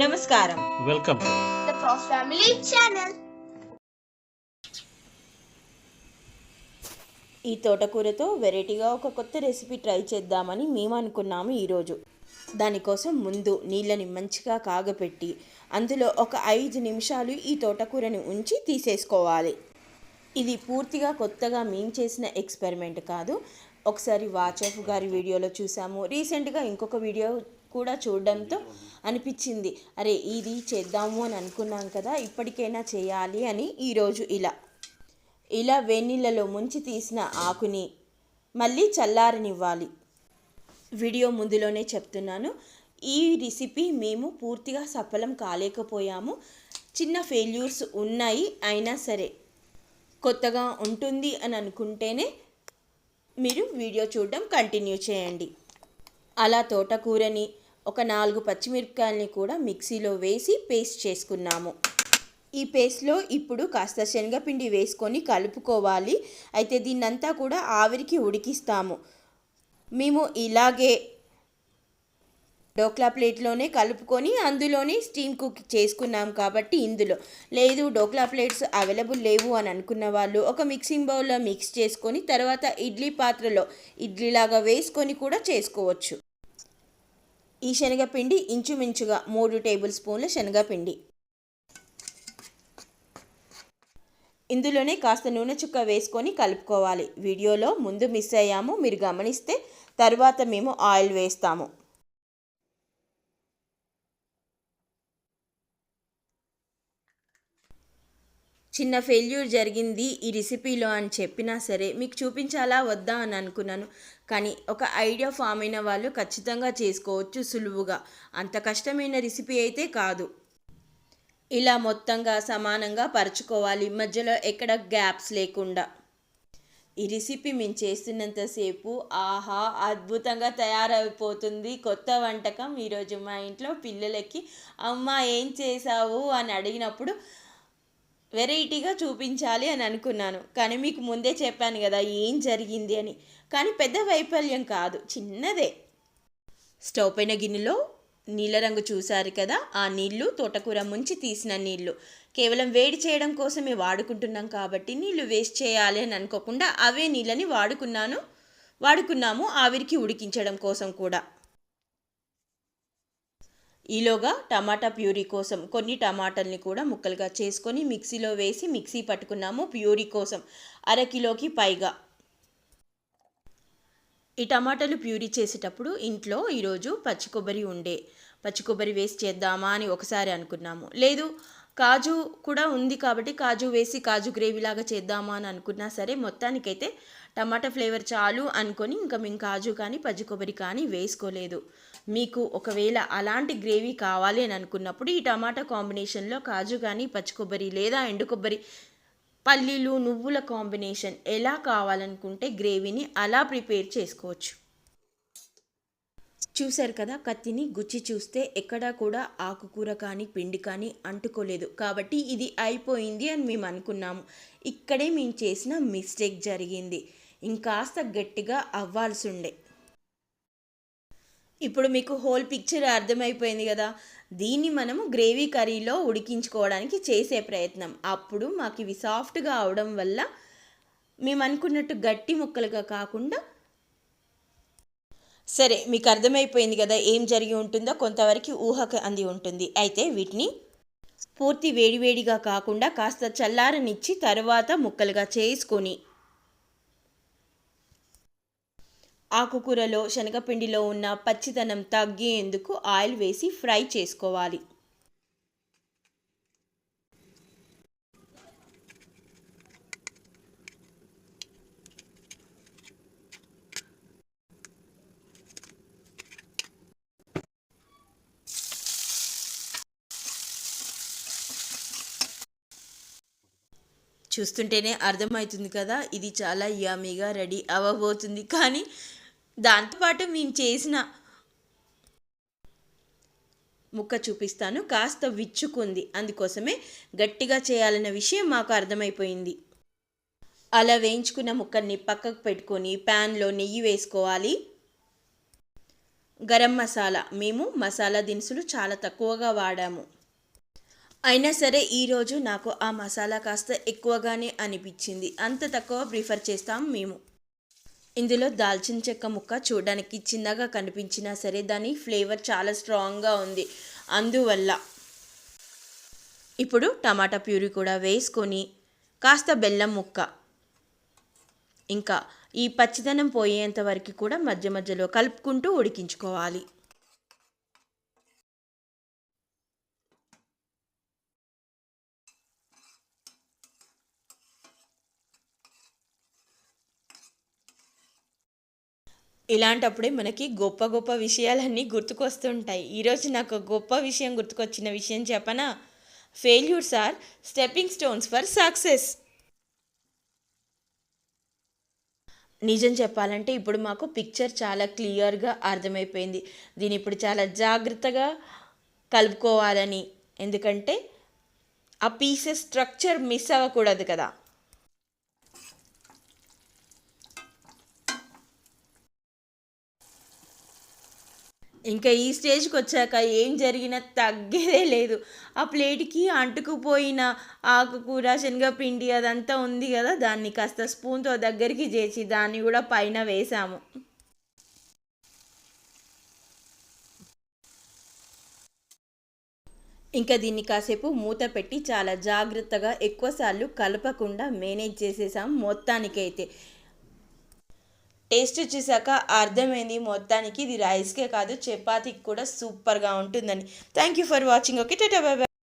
నమస్కారం. Welcome. To the Prof Family channel. ఈ తోటకూరతో వెరైటీగా ఒక కొత్త రెసిపీ ట్రై చేద్దామని మేము అనుకున్నాము ఈరోజు. దానికోసం ముందు నీళ్ళని మంచిగా కాగపెట్టి అందులో ఒక ఐదు నిమిషాలు ఈ తోటకూరని ఉంచి తీసేసుకోవాలి. ఇది పూర్తిగా కొత్తగా మేము చేసిన ఎక్స్పెరిమెంట్ కాదు. ఒకసారి వాచఫ్ గారి వీడియోలో చూసాము. రీసెంట్గా ఇంకొక వీడియో కూడా చూడడంతో అనిపించింది. అరే ఇది చేద్దాము అని అనుకున్నాం కదా ఇప్పటికైనా చేయాలి అని ఈరోజు ఇలా. ఇలా వేణిళ్ళలో ముంచి తీసిన ఆకుని మళ్ళీ చల్లారనివ్వాలి. వీడియో ముందులోనే చెప్తున్నాను. ఈ రెసిపీ మేము పూర్తిగా సఫలం కాలేకపోయాము. చిన్న ఫెయిల్యూర్స్ ఉన్నాయి అయినా సరే కొత్తగా ఉంటుంది అని అనుకుంటేనే మీరు వీడియో చూడడం కంటిన్యూ చేయండి. అలా తోటకూరని ఒక నాలుగు పచ్చిమిరపకాయలని కూడా మిక్సీలో వేసి పేస్ట్ చేసుకున్నాము. ఈ పేస్ట్లో ఇప్పుడు కాస్త శనగపిండి వేసుకొని కలుపుకోవాలి. అయితే దీన్నంతా కూడా ఆవిరికి ఉడికిస్తాము. మేము ఇలాగే డోక్లా ప్లేట్లోనే కలుపుకొని అందులోనే స్టీమ్ కుక్ చేసుకున్నాం కాబట్టి ఇందులో. లేదు డోక్లా ప్లేట్స్ అవైలబుల్ లేవు అని అనుకున్న వాళ్ళు ఒక మిక్సింగ్ బౌల్లో మిక్స్ చేసుకొని తర్వాత ఇడ్లీ పాత్రలో ఇడ్లీలాగా వేసుకొని కూడా చేసుకోవచ్చు. ఈ శనగపిండి ఇంచుమించుగా మూడు టేబుల్ స్పూన్ల శనగపిండి. ఇందులోనే కాస్త నూనె చుక్క వేసుకొని కలుపుకోవాలి. వీడియోలో ముందు మిస్ అయ్యాము మీరు గమనిస్తే తర్వాత మేము ఆయిల్ వేస్తాము. చిన్న ఫెయిల్యూర్ జరిగింది ఈ రెసిపీలో అని చెప్పినా సరే మీకు చూపించాలా వద్దా అని అనుకున్నాను. కానీ ఒక ఐడియా ఫామ్ అయిన వాళ్ళు ఖచ్చితంగా చేసుకోవచ్చు సులువుగా. అంత కష్టమైన రెసిపీ అయితే కాదు. ఇలా మొత్తంగా సమానంగా పరుచుకోవాలి. మధ్యలో ఎక్కడ గ్యాప్స్ లేకుండా. ఈ రెసిపీ మేము చేస్తున్నంతసేపు ఆహా అద్భుతంగా తయారైపోతుంది. కొత్త వంటకం. ఈరోజు మా ఇంట్లో పిల్లలకి అమ్మ ఏం చేసావు? అని అడిగినప్పుడు వెరైటీగా చూపించాలి అని అనుకున్నాను. కానీ మీకు ముందే చెప్పాను కదా ఏం జరిగింది అని. కానీ పెద్ద వైఫల్యం కాదు చిన్నదే. స్టవ్ పైన గిన్నెలో నీళ్ళ రంగు చూశారు కదా ఆ నీళ్ళు తోటకూర ముంచి తీసిన నీళ్ళు కేవలం వేడి చేయడం కోసమే వాడుకుంటున్నాం కాబట్టి నీళ్ళు వేస్ట్ చేయాలి అని అనుకోకుండా అవే నీళ్ళని వాడుకున్నాను వాడుకున్నాము ఆవిరికి ఉడికించడం కోసం కూడా. ఈలోగా టమాటా ప్యూరీ కోసం కొన్ని టమాటాలని కూడా ముక్కలుగా చేసుకొని మిక్సీలో వేసి మిక్సీ పట్టుకున్నాము ప్యూరీ కోసం. అరకిలోకి పైగా. ఈ టమాటాలు ప్యూరీ చేసేటప్పుడు ఇంట్లో ఈరోజు పచ్చి కొబ్బరి ఉండే. పచ్చి కొబ్బరి వేసి చేద్దామా అని ఒకసారి అనుకున్నాము. లేదు కాజు కూడా ఉంది కాబట్టి కాజు వేసి కాజు గ్రేవీ లాగా చేద్దామా అని అనుకున్నా సరే మొత్తానికైతే టమాటా ఫ్లేవర్ చాలు అనుకొని ఇంకా మేము కాజు కానీ పచ్చి కొబ్బరి కానీ వేసుకోలేదు. మీకు ఒకవేళ అలాంటి గ్రేవీ కావాలి అని అనుకున్నప్పుడు ఈ టమాటా కాంబినేషన్లో కాజు కానీ పచ్చి కొబ్బరి లేదా ఎండు కొబ్బరి పల్లీలు నువ్వుల కాంబినేషన్ ఎలా కావాలనుకుంటే గ్రేవీని అలా ప్రిపేర్ చేసుకోవచ్చు. చూశారు కదా కత్తిని గుచ్చి చూస్తే ఎక్కడా కూడా ఆకుకూర కానీ పిండి కానీ అంటుకోలేదు. కాబట్టి ఇది అయిపోయింది అని మేము అనుకున్నాము. ఇక్కడే మేము చేసిన మిస్టేక్ జరిగింది. ఇంకాస్త గట్టిగా అవ్వాల్సి ఉండే ఇప్పుడు మీకు హోల్ పిక్చర్ అర్థమైపోయింది కదా. దీన్ని మనము గ్రేవీ కర్రీలో ఉడికించుకోవడానికి చేసే ప్రయత్నం. అప్పుడు మాకు ఇవి సాఫ్ట్గా అవడం వల్ల మేము అనుకున్నట్టు గట్టి ముక్కలుగా కాకుండా సరే మీకు అర్థమైపోయింది కదా ఏం జరిగి ఉంటుందో. కొంతవరకు ఊహకు అంది ఉంటుంది. అయితే వీటిని పూర్తి వేడివేడిగా కాకుండా కాస్త చల్లారనిచ్చి తర్వాత ముక్కలుగా చేసుకొని ఆకుకూరలో శనగపిండిలో ఉన్న పచ్చితనం తగ్గేందుకు ఆయిల్ వేసి ఫ్రై చేసుకోవాలి. చూస్తుంటేనే అర్థమవుతుంది కదా ఇది చాలా యామీగా రెడీ అవ్వబోతుంది. కానీ దాంతోపాటు మేము చేసిన ముక్క చూపిస్తాను. కాస్త విచ్చుకుంది. అందుకోసమే గట్టిగా చేయాలన్న విషయం మాకు అర్థమైపోయింది. అలా వేయించుకున్న ముక్కల్ని పక్కకు పెట్టుకొని ప్యాన్లో నెయ్యి వేసుకోవాలి. గరం మసాలా. మేము మసాలా దినుసులు చాలా తక్కువగా వాడాము. అయినా సరే ఈరోజు నాకు ఆ మసాలా కాస్త ఎక్కువగానే అనిపించింది. అంత తక్కువ ప్రిఫర్ చేస్తాం మేము. ఇందులో దాల్చిన చెక్క ముక్క చూడడానికి చిన్నగా కనిపించినా సరే దాని ఫ్లేవర్ చాలా స్ట్రాంగ్గా ఉంది. అందువల్ల ఇప్పుడు టమాటా ప్యూరీ కూడా వేసుకొని కాస్త బెల్లం ముక్క ఇంకా ఈ పచ్చిదనం పోయేంత వరకు కూడా మధ్య మధ్యలో కలుపుకుంటూ ఉడికించుకోవాలి. ఇలాంటప్పుడే మనకి గొప్ప గొప్ప విషయాలన్నీ గుర్తుకొస్తుంటాయి. ఈరోజు నాకు గొప్ప విషయం గుర్తుకొచ్చిన విషయం చెప్పనా? Failures are stepping stones for success నిజం చెప్పాలంటే ఇప్పుడు మాకు పిక్చర్ చాలా క్లియర్గా అర్థమైపోయింది. దీన్ని ఇప్పుడు చాలా జాగ్రత్తగా కలుపుకోవాలని. ఎందుకంటే ఆ పీసెస్ స్ట్రక్చర్ మిస్ అవ్వకూడదు కదా. ఇంకా ఈ స్టేజ్కి వచ్చాక ఏం జరిగినా తగ్గేదే లేదు. ఆ ప్లేట్కి అంటుకుపోయిన ఆకుకూర శనగపిండి అదంతా ఉంది కదా దాన్ని కాస్త స్పూన్తో దగ్గరికి చేసి దాన్ని కూడా పైన వేసాము. ఇంకా దీన్ని కాసేపు మూత పెట్టి చాలా జాగ్రత్తగా ఎక్కువసార్లు కలపకుండా మేనేజ్ చేసేసాం మొత్తానికైతే. టేస్ట్ చూసాక అర్థమైంది. మొత్తానికి ఇది రైస్కే కాదు చపాతీకి కూడా సూపర్గా ఉంటుందని. Thank you for watching okay tata bye